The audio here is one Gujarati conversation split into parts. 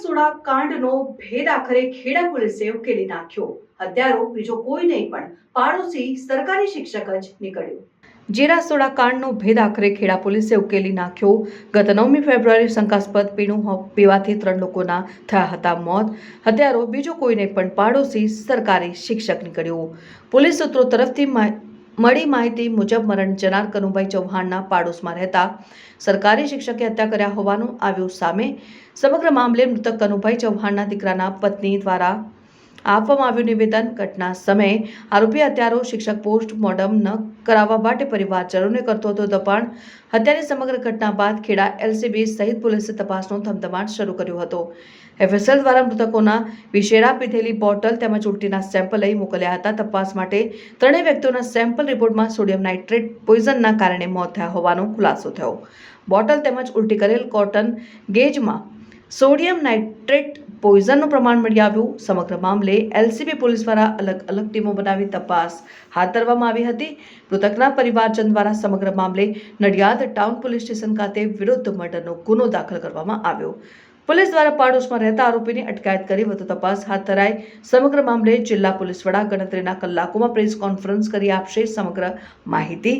સોડા કાંડનો ભેદ આખરે ખેડા પોલીસે ઉકેલી નાખ્યો. હત્યારો બીજો કોઈ નહીં, પણ પાડોશી સરકારી શિક્ષક જ નીકળ્યો. જીરા કાંડનો ભેદ આખરે ખેડા પોલીસે ઉકેલી નાખ્યો. ગત નવમી ફેબ્રુઆરી શંકાસ્પદ પીણું પીવાથી ત્રણ લોકોના થયા હતા મોત. હત્યારો બીજો કોઈ નહીં, પણ પાડોશી સરકારી શિક્ષક નીકળ્યો. પોલીસ સૂત્રો તરફથી મળી માહિતી મુજબ મરણ જનાર કનુભાઈ ચૌહાણના પાડોશમાં રહેતા સરકારી શિક્ષકે હત્યા કર્યા હોવાનું આવ્યું સામે સમગ્ર મામલે મૃતક કનુભાઈ ચૌહાણના દીકરાના પત્ની દ્વારા આપવામાં આવ્યું નિવેદન ઘટના સમયે આરોપી હત્યારો શિક્ષક પોસ્ટ મોર્ટમ ન કરાવવા માટે પરિવારજનોને કરતો હતો દબાણ. હત્યાની સમગ્ર ઘટના બાદ ખેડા એલસીબી સહિત પોલીસે તપાસનો ધમધમાટ શરૂ કર્યો હતો. એફએસએલ દ્વારા મૃતકોના વિશેરા પીધેલી બોટલ તેમજ ઉલટીના સેમ્પલ લઈ મોકલ્યા હતા. તપાસ માટે ત્રણેય વ્યક્તિઓના સેમ્પલ રિપોર્ટમાં સોડિયમ નાઇટ્રેટ પોઈઝનના કારણે મોત થયા હોવાનો ખુલાસો થયો. બોટલ તેમજ ઉલટી કરેલ કોટન ગેજમાં સોડિયમ નાઇટ્રેટ પોઈઝનનું પ્રમાણ મળી આવ્યું. સમગ્ર મામલે એલસીબી પોલીસ દ્વારા અલગ અલગ ટીમો બનાવી તપાસ હાથ ધરવામાં આવી હતી. મૃતકના પરિવારજન દ્વારા સમગ્ર મામલે નડિયાદ ટાઉન પોલીસ સ્ટેશન ખાતે વિરુદ્ધ મર્ડરનો ગુનો દાખલ કરવામાં આવ્યો. પોલીસ દ્વારા પાડોશમાં રહેતા આરોપીની અટકાયત કરી વધુ તપાસ હાથ ધરાઈ સમગ્ર મામલે જિલ્લા પોલીસ વડા ગણતરીના કલાકોમાં પ્રેસ કોન્ફરન્સ કરી આપશે સમગ્ર માહિતી.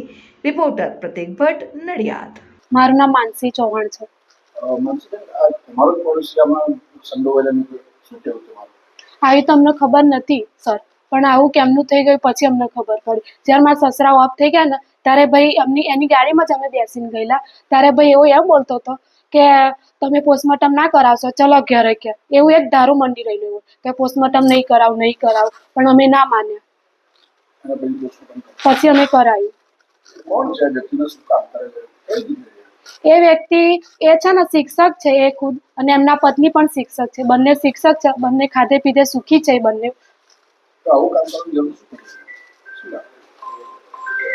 રિપોર્ટર પ્રતિક ભટ્ટ, નડિયાદ. મારું નામ માનસી ચૌહાણ છે. તમારો પડોશી આમાં શું કહેવું તમારું? આવી તો અમને ખબર નથી સર. પણ આવું કેમનું થઈ ગયું પછી અમને ખબર પડી. જ્યારે મારા સસરા ઓફ થઈ ગયા ને ત્યારે ભાઈ એમની એની ગાડીમાં જ અમે બેસીને ગયેલા. ત્યારે ભાઈ એવો એમ બોલતો હતો કે તમે પોસ્ટમોર્ટમ ના કરાવશો ચલો ઘરે કે એવું એક દારૂ મંડી રહેલું એવું કે પોસ્ટમોર્ટમ નહીં કરાવ નહીં કરાવ. પણ અમે ના માન્યા. પછી કર્યું. અમે કરાવ્યું કોણ છે? આ શું કામ કરે છે? એ વ્યક્તિ એ છે ને શિક્ષક છે એ ખુદ અને એમના પત્ની પણ શિક્ષક છે. બંને શિક્ષક છે બંને ખાધે પીધે સુખી છે બંને?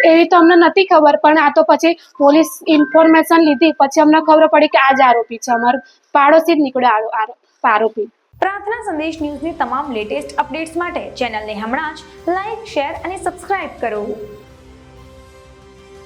એવી તો અમને નથી ખબર પણ આ તો પછી પોલીસ ઇન્ફોર્મેશન લીધી પછી અમને ખબર પડી કે આ જ આરોપી છે અમારો. પાડોશી જ નીકળ્યો આરો- આરો- આરોપી. પ્રાર્થના સંદેશ ન્યૂઝની તમામ લેટેસ્ટ અપડેટ્સ માટે ચેનલને હમણાં જ લાઈક શેર અને સબસ્ક્રાઇબ કરો.